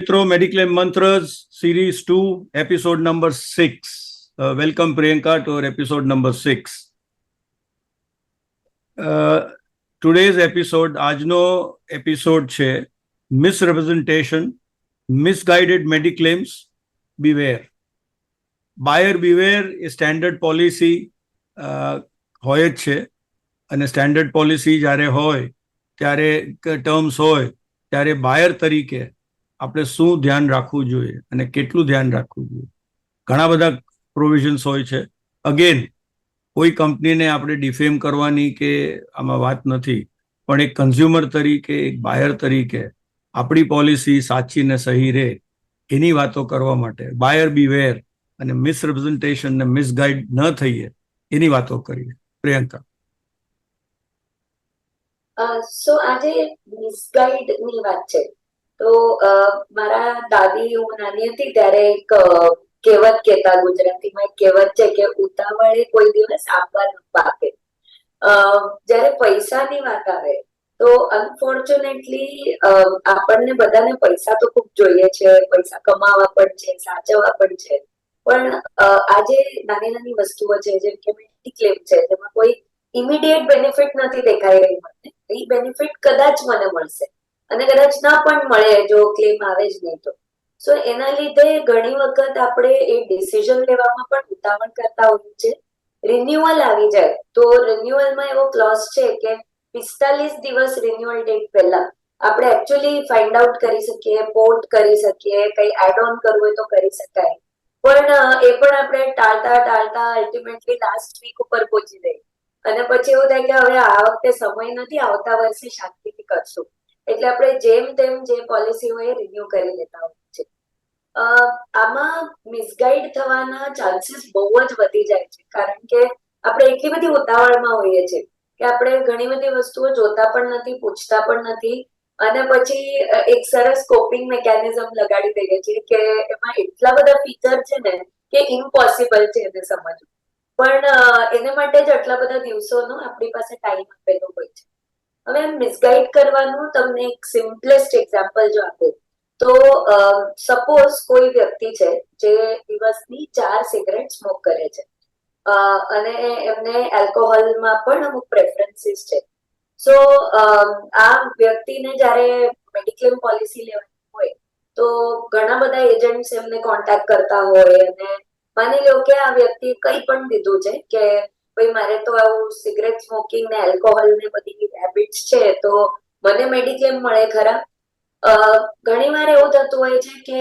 મિત્રો mediclaim Mantras Series 2, episode number 6. Uh, welcome Priyanka to our episode number 6. Uh, today's episode, આજનો episode છે misrepresentation misguided mediclaims beware buyer beware એ standard policy હોય જ છે અને standard policy જ્યારે હોય ત્યારે ટર્મ્સ હોય ત્યારે બાયર તરીકે આપણે શું ધ્યાન રાખવું જોઈએ અને કેટલું ધ્યાન રાખવું જોઈએ? ઘણા બધા પ્રોવિઝન્સ હોય છે. અગેન કોઈ કંપનીને આપણે ડિફેમ કરવાની કે આમાં વાત નથી, પણ એક કન્ઝ્યુમર તરીકે, એક બાયર તરીકે આપણી પોલિસી સાચી ને સહી રહે એની વાતો કરવા માટે બાયર બી વેર અને મિસરિપ્રેઝન્ટેશન ને મિસગાઈડ ન થઈએ એની વાતો કરીએ. પ્રિયંકા. સો આજે મિસગાઈડની વાત છે. તો મારા દાદી હું નાની હતી ત્યારે એક કહેવત કહેતા ગુજરાતીમાં એક કહેવત છે કે ઉતાવળે કોઈ દિવસ આપવા ન પાકે જ્યારે પૈસાની વાત આવે, તો અનફોર્ચ્યુનેટલી આપણને બધાને પૈસા તો ખૂબ જોઈએ છે, પૈસા કમાવા પણ છે, સાચવવા પણ છે. પણ આજે નાની નાની વસ્તુઓ છે, જેમ કે મેડિક્લેમ છે, તેમાં કોઈ ઇમિડિયેટ બેનિફિટ નથી દેખાઈ રહી મને. એ બેનિફિટ કદાચ મને મળશે. અને કદાચ ના પણ મળે જો ક્લેમ આવે જ નહીં તો. સો એના લીધે ઘણી વખત આપણે એ ડિસિઝન લેવામાં પણ ઉતાવળ કરતા હોઈએ છે રિન્યુઅલ આવી જાય તો રિન્યુઅલમાં એવો ક્લોઝ છે કે પિસ્તાલીસ દિવસ રિન્યુઅલ ડેટ પહેલા આપણે એકચ્યુઅલી ફાઇન્ડ આઉટ કરી શકીએ પોર્ટ કરી શકીએ, કઈ એડ ઓન કરવું હોય તો કરી શકાય. પણ એ પણ આપણે ટાળતા ટાળતા અલ્ટિમેટલી લાસ્ટ વીક ઉપર પહોંચી જઈએ. અને પછી એવું થાય કે હવે આ વખતે સમય નથી, આવતા વર્ષે શાંતિથી કરશું. એટલે આપણે જેમ તેમ જે પોલિસી હોય રિન્યુ કરી લેતા હોઈએ છે અ, આમાં મિસગાઈડ થવાના ચાન્સીસ બહુ જ વધી જાય છે. કારણ કે આપણે એટલી બધી ઉતાવળમાં હોઈએ છીએ કે આપણે ઘણી બધી વસ્તુઓ જોતા પણ નથી પૂછતા પણ નથી. અને પછી એક સરસ કોપિંગ મેકેનિઝમ લગાડી દઈએ છીએ કે એમાં એટલા બધા ફીચર છે ને કે ઇમ્પોસિબલ છે એને સમજવું. પણ એને માટે જ આટલા બધા દિવસોનો આપણી પાસે ટાઈમ આપેલો હોય છે. હવે મિસગાઈડ કરવાનું તમને એક સિમ્પલેસ્ટ એક્ઝામ્પલ જો આપું, તો સપોઝ કોઈ વ્યક્તિ છે જે દિવસની ચાર સિગરેટ સ્મોક કરે છે. અને એમને એલ્કોહોલમાં પણ અમુક પ્રેફરન્સીસ છે. સો આ વ્યક્તિને જ્યારે મેડિક્લેમ પોલિસી લેવાની હોય, તો ઘણા બધા એજન્ટ્સ એમને કોન્ટેક્ટ કરતા હોય અને માની લો કે આ વ્યક્તિ કંઈ પણ દીધું છે કે ભાઈ મારે તો આવું સિગરેટ સ્મોકિંગ ને એલ્કોહોલ ને બધી હેબિટ્સ છે તો મને મેડિક્લેમ મળે ખરા અ, ઘણીવાર એવું થતું હોય છે કે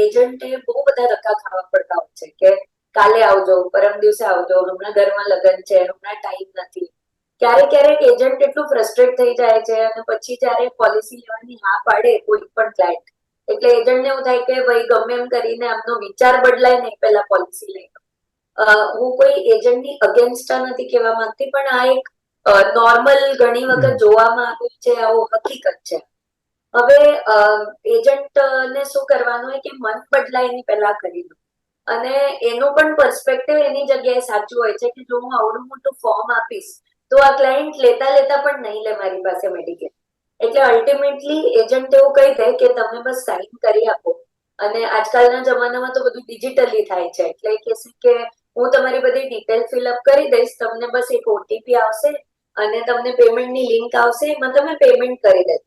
એજન્ટે બહુ બધા ધક્કા ખાવા પડતા હોય છે કે કાલે આવજો પરમ દિવસે આવજો હમણાં ઘરમાં લગ્ન છે હમણાં ટાઈમ નથી ક્યારેક ક્યારેક એજન્ટ એટલું ફ્રસ્ટ્રેટ થઈ જાય છે અને પછી જ્યારે પોલિસી લેવાની હા પાડે કોઈ પણ ક્લાયન્ટ એટલે એજન્ટને એવું થાય કે ભાઈ ગમે એમ કરીને આમનો વિચાર બદલાય નહીં પહેલા પોલિસી લઈ લો. અ, હું કોઈ એજન્ટની અગેન્સ્ટ નથી કહેવા માંગતી પણ આ એક નોર્મલ ઘણી વખત જોવામાં આવ્યું છે આવું હકીકત છે. હવે એજન્ટ ને શું કરવાનું હોય કે મન બદલાય એની પહેલા કરી દો અને એનું પણ પર્સપેક્ટિવ એની જગ્યાએ સાચું હોય છે કે જો હું આવડું મોટું ફોર્મ આપીશ તો આ ક્લાયન્ટ લેતા લેતા પણ નહીં લે મારી પાસે મેડિકેલ એટલે અલ્ટિમેટલી એજન્ટ એવું કહી દે કે તમે બસ સાઇન કરી આપો. અને આજકાલના જમાનામાં તો બધું ડિજિટલી થાય છે. એટલે કે કે હું તમારી બધી ડિટેલ ફિલઅપ કરી દઈશ. તમને બસ એક ઓટીપી આવશે અને તમને પેમેન્ટની લિંક આવશે. એમાં તમે પેમેન્ટ કરી દેજો.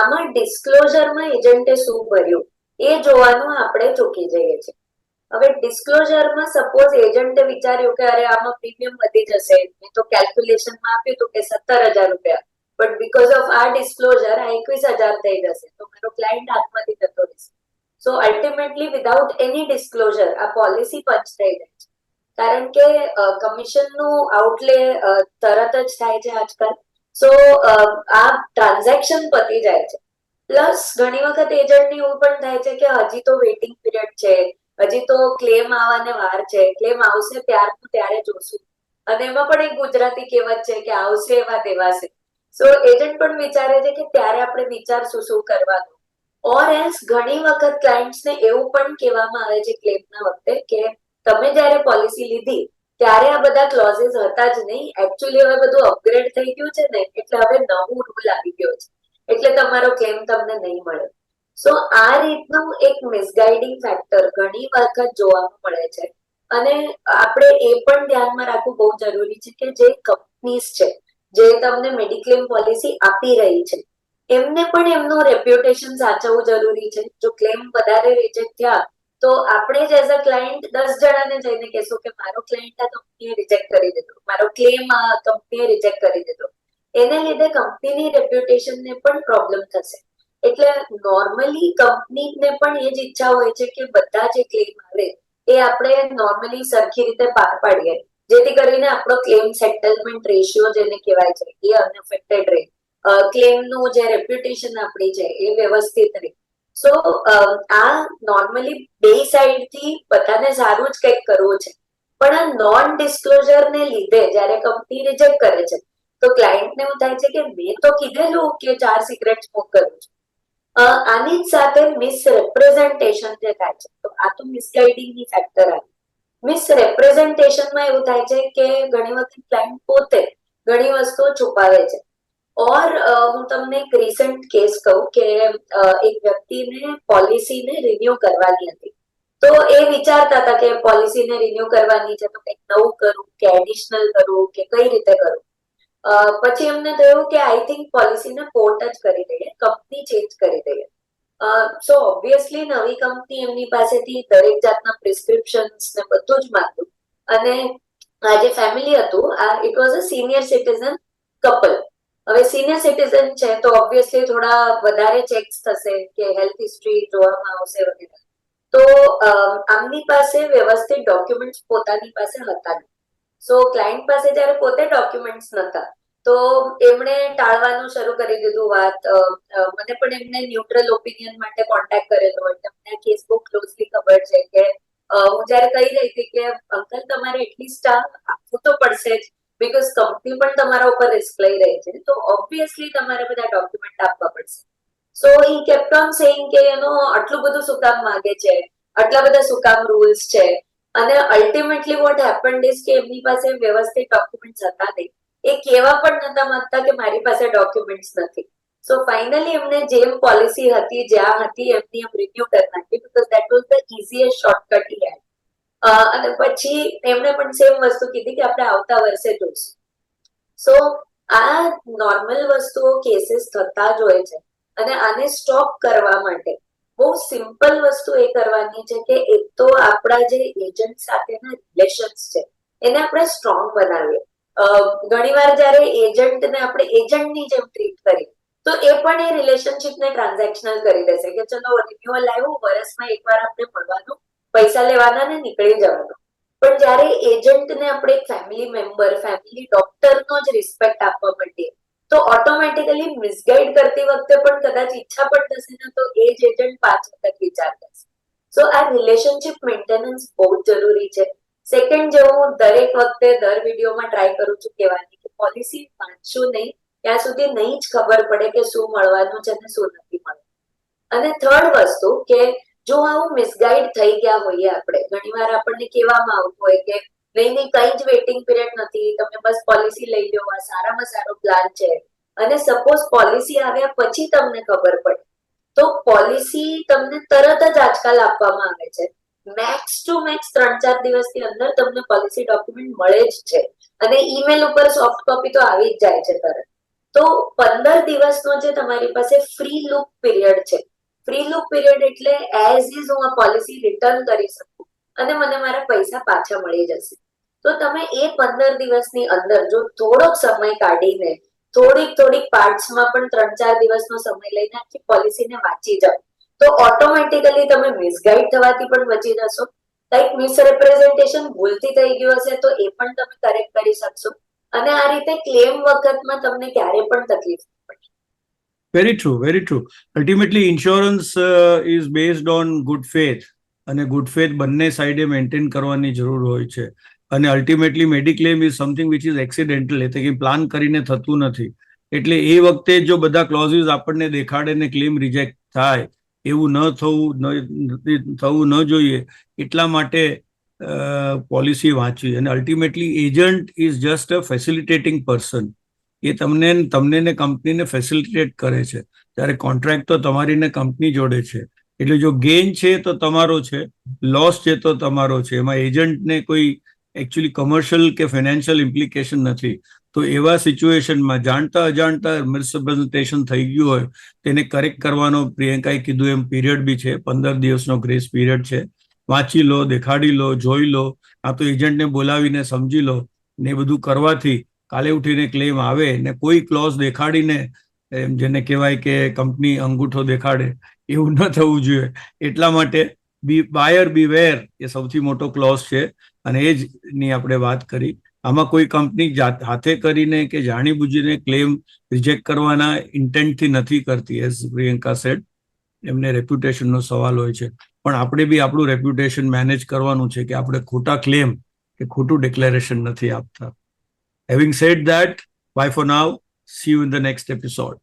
આમાં ડિસ્ક્લોઝરમાં એજન્ટે શું ભર્યું? એ જોવાનું આપણે ચૂકી જઈએ છીએ. હવે ડિસ્ક્લોઝરમાં સપોઝ એજન્ટે વિચાર્યું કે અરે આમાં પ્રીમિયમ વધી જશે. મેં તો કેલ્ક્યુલેશનમાં આપ્યું હતું કે સત્તર હજાર રૂપિયા. બટ બીકોઝ ઓફ આ ડિસ્ક્લોઝર આ એકવીસ હજાર થઈ જશે. તો મારો ક્લાયન્ટ હાથમાંથી જતો રહેશે. So ultimately without any disclosure આ પોલિસી પંચ થઈ છે કારણ કે કમિશનનું આઉટલે તરત જ થાય છે આજકાલ સો આ ટ્રાન્ઝેક્શન પતી જાય છે પ્લસ ઘણી વખત એજન્ટની એવું પણ થાય છે કે હજી તો વેઇટિંગ પીરિયડ છે હજી તો ક્લેમ આવવાને વાર છે ક્લેમ આવશે ત્યારનું ત્યારે જોશું અને એમાં પણ એક ગુજરાતી કહેવત છે કે આવશે એવા દેવાશે સો એજન્ટ પણ વિચારે છે કે ત્યારે આપણે વિચારશું શું કરવાનું ઓર એલ્સ ઘણી વખત ક્લાયન્ટ્સને એવું પણ કહેવામાં આવે છે ક્લેમના વખતે કે તમે જ્યારે પોલિસી લીધી, ત્યારે આ બધા ક્લોઝીસ હતા જ નહીં. એકચ્યુઅલી હવે બધું અપગ્રેડ થઈ ગયું છે ને, એટલે હવે નવું રૂલ આવી ગયો છે. એટલે તમારો ક્લેમ તમને નહીં મળે. સો આ રીતનું એક મિસગાઈડિંગ ફેક્ટર ઘણી વખત જોવા મળે છે. અને આપણે એ પણ ધ્યાનમાં રાખવું બહુ જરૂરી છે કે જે કંપનીઝ છે, જે તમને મેડિક્લેમ પોલિસી આપી રહી છે એમને પણ એમનું રેપ્યુટેશન સાચવવું જરૂરી છે. જો ક્લેમ વધારે રિજેક્ટ થયા, તો આપણે જ એઝ અ ક્લાયન્ટ દસ જણાને જઈને કહેશું કે મારો ક્લાયન્ટ આ કંપનીએ રિજેક્ટ કરી દીધો. મારો ક્લેમ આ કંપનીએ રિજેક્ટ કરી દીધો. એને લીધે કંપનીની રેપ્યુટેશનને પણ પ્રોબ્લેમ થશે. એટલે નોર્મલી કંપનીને પણ એ જ ઈચ્છા હોય છે કે બધા જે ક્લેમ આવે, એ આપણે નોર્મલી સરખી રીતે પાર પાડીએ. જેથી કરીને આપણો ક્લેમ સેટલમેન્ટ રેશિયો જેને કહેવાય છે, એ અનએફેક્ટેડ રહે. ક્લેમનું જે રેપ્યુટેશન આપણી છે એ વ્યવસ્થિત રહે. સો આ નોર્મલી બે સાઈડથી બધાને સારું જ કંઈક કરવું છે. પણ આ નોન ડિસ્ક્લોઝરને લીધે જ્યારે કંપની રિજેક્ટ કરે છે, તો ક્લાયન્ટને એવું થાય છે કે મેં તો કીધેલું કે ચાર સિગરેટ સ્મોક કરું છું. આની જ સાથે મિસરિપ્રેઝન્ટેશન જે થાય છે, તો આ તો મિસગાઈડિંગની ફેક્ટર આવી. મિસરિપ્રેઝન્ટેશનમાં એવું થાય છે કે ઘણી વખત ક્લાયન્ટ પોતે ઘણી વસ્તુઓ છુપાવે છે. ઓર હું તમને એક રિસન્ટ કેસ કહું કે એક વ્યક્તિને પોલિસીને રિન્યુ કરવાની હતી તો એ વિચારતા હતા કે પોલિસીને રિન્યુ કરવાની છે તો કંઈક નવું કરું કે એડિશનલ કરું કે કઈ રીતે કરું પછી એમને થયું કે આઈ થિંક પોલિસીને પોર્ટ જ કરી દઈએ કંપની ચેન્જ કરી દઈએ સો ઓબ્વિયસલી નવી કંપની એમની પાસેથી દરેક જાતના પ્રિસ્ક્રિપ્શન્સ ને બધું જ માંગ્યું. અને આ જે ફેમિલી હતું, આ it was a senior citizen couple હવે સિનિયર સિટીઝન છે તો ઓબ્વિયસલી થોડા વધારે ચેક્સ થશે કે હેલ્થ હિસ્ટ્રી જોવામાં આવશે વગેરે. તો આમની પાસે વ્યવસ્થિત ડોક્યુમેન્ટ્સ પોતાની પાસે હતા સો ક્લાયન્ટ પાસે જ્યારે પોતે ડોક્યુમેન્ટ્સ નતા, તો એમણે ટાળવાનું શરૂ કરી દીધું વાત. મને પણ એમને ન્યુટ્રલ ઓપિનિયન માટે કોન્ટેક્ટ કરેલો એટલે મને કેસ બહુ ક્લોઝલી ખબર છે કે હું જ્યારે કહી રહી હતી કે, અંકલ, તમારે એટલીસ્ટ સ્ટાફ આપવું તો પડશે જ. બીકોઝ કંપની પણ તમારા ઉપર રિસ્ક લઈ રહી છે. તો ઓબ્વિયસલી તમારે બધા ડોક્યુમેન્ટ આપવા પડશે. So he kept on saying કે એનો આટલું બધું શું કામ માંગે છે? આટલા બધા શું કામ રૂલ્સ છે? અને અલ્ટિમેટલી વોટ હેપન્ડ ઇઝ કે એમની પાસે વ્યવસ્થિત ડોક્યુમેન્ટ્સ હતા નહીં. એ કેવા પણ નતા માંગતા કે મારી પાસે ડોક્યુમેન્ટ્સ નથી. સો ફાઇનલી એમને જેમ પોલિસી હતી, જ્યાં હતી, એમની એમ રિન્યુ કરી નાખી because that was the easiest shortcut he had અને પછી એમણે પણ સેમ વસ્તુ કીધી કે આપણે આવતા વર્ષે જોઈશું. સો આ નોર્મલ વસ્તુઓ કેસીસ થતા જ હોય છે. અને આને સ્ટોપ કરવા માટે બહુ સિમ્પલ વસ્તુ એ કરવાની છે કે એક તો આપણા જે એજન્ટ સાથેના રિલેશન્સ છે, એને આપણે સ્ટ્રોંગ બનાવીએ. ઘણીવાર જ્યારે એજન્ટને આપણે એજન્ટની જેમ ટ્રીટ કરીએ, તો એ પણ એ રિલેશનશીપને ટ્રાન્ઝેક્શનલ કરી દેશે કે ચલો રિન્યુઅલ આવ્યું, વર્ષમાં એકવાર આપણે મળવાનું પૈસા લેવાના ને નીકળી જવાનું પણ જ્યારે એજન્ટને આપણે ફેમિલી મેમ્બર ફેમિલી ડોક્ટરનો જ રિસ્પેક્ટ આપવા માંડીએ, તો ઓટોમેટિકલી મિસગાઈડ કરતી વખતે પણ કદાચ ઈચ્છા પણ થશે ને તો એ જ એજન્ટ પાંચ વખત વિચાર કરશે. સો આ રિલેશનશિપ મેન્ટેનન્સ બહુ જરૂરી છે. સેકન્ડ જે હું દરેક વખતે દર વિડીયોમાં ટ્રાય કરું છું કહેવાની કે પોલિસી વાંચશું નહીં, ત્યાં સુધી નહીં જ ખબર પડે કે શું મળવાનું છે અને શું નથી મળવાનું. અને થર્ડ વસ્તુ કે જો આવું મિસગાઈડ થઈ ગયા હોઈએ આપણે, ઘણીવાર આપણને કહેવામાં આવતું હોય કે નહીં નહીં, કઈ જ વેઇટિંગ પીરિયડ નથી, તમે બસ પોલિસી લઈ લો આ સારામાં સારો પ્લાન છે. અને સપોઝ પોલિસી આવ્યા પછી તમને ખબર પડે. તો પોલિસી તમને તરત જ આજકાલ આપવામાં આવે છે. મેક્સ ટુ મેક્સ ત્રણ ચાર દિવસની અંદર તમને પોલિસી ડોક્યુમેન્ટ મળે જ છે. અને ઈમેલ ઉપર સોફ્ટ કોપી તો આવી જ જાય છે તરત. તો પંદર દિવસનો જે તમારી પાસે ફ્રી લુક પીરિયડ છે ફ્રી લુક પીરિયડ એટલે એઝ ઇઝ હું આ પોલિસી રિટર્ન કરી શકું અને મને મારા પૈસા પાછા મળી જશે. તો તમે એ પંદર દિવસની અંદર જો થોડોક સમય કાઢીને થોડીક થોડીક પાર્ટસમાં પણ ત્રણ ચાર દિવસનો સમય લઈને આખી પોલિસીને વાંચી જાઓ. તો ઓટોમેટિકલી તમે મિસગાઈડ થવાથી પણ બચી જશો. કંઈક મિસરેપ્રેઝેન્ટેશન ભૂલથી થઈ ગયું હશે તો એ પણ તમે કરેક્ટ કરી શકશો. અને આ રીતે ક્લેમ વખતમાં તમને ક્યારે પણ તકલીફ very true very true ultimately insurance is based on good faith અને ગુડ ફેથ બંને સાઈડે મેન્ટેન કરવાની જરૂર હોય છે. અને ultimately mediclaim is something which is accidental એટલે કે પ્લાન કરીને થતું નથી. એટલે એ વખતે જો બધા ક્લોઝિસ આપણને દેખાડે ને ક્લેમ રિજેક્ટ થાય, એવું ન થવું થવું ન જોઈએ, એટલા માટે પોલિસી વાંચવી. અને ultimately agent is just a facilitating person એ તમને તમને ને કંપનીને ફેસિલિટેટ કરે છે. ત્યારે કોન્ટ્રાક્ટ તો તમારી ને કંપની જોડે છે. એટલે જો ગેઇન છે તો તમારો છે લોસ છે તો તમારો છે. એમાં એજન્ટને કોઈ એકચ્યુઅલી કમર્શિયલ કે ફાઇનાન્શિયલ ઇમ્પ્લિકેશન નથી. તો એવા સિચ્યુએશનમાં જાણતા અજાણતા મિસરિપ્રેઝન્ટેશન થઈ ગયું હોય, તેને કરેક્ટ કરવાનો પ્રિયંકાએ કીધું એમ પીરિયડ બી છે. પંદર દિવસનો ગ્રેસ પીરિયડ છે. વાંચી લો, દેખાડી લો, જોઈ લો. આ તો એજન્ટને બોલાવીને સમજી લો ને એ બધું કરવાથી કાલે ઉઠીને ક્લેમ આવે ને કોઈ ક્લોઝ દેખાડીને, એમ જેને કહેવાય કે કંપની અંગૂઠો દેખાડે, એવું ન થવું જોઈએ. એટલા માટે બી બાયર બીવેર એ સૌથી મોટો ક્લોઝ છે. અને એ જ ની આપણે વાત કરી. આમાં કોઈ કંપની જાત, હાથે કરીને કે જાણી બુજીને ક્લેમ રિજેક્ટ કરવાના ઇન્ટેન્ટથી નથી કરતી એઝ પ્રિયંકા સેડ એમને રેપ્યુટેશનનો સવાલ હોય છે. પણ આપણે બી આપણું રેપ્યુટેશન મેનેજ કરવાનું છે કે આપણે ખોટા ક્લેમ કે ખોટું ડિક્લેરેશન નથી આપતા. Having said that, bye for now. See you in the next episode.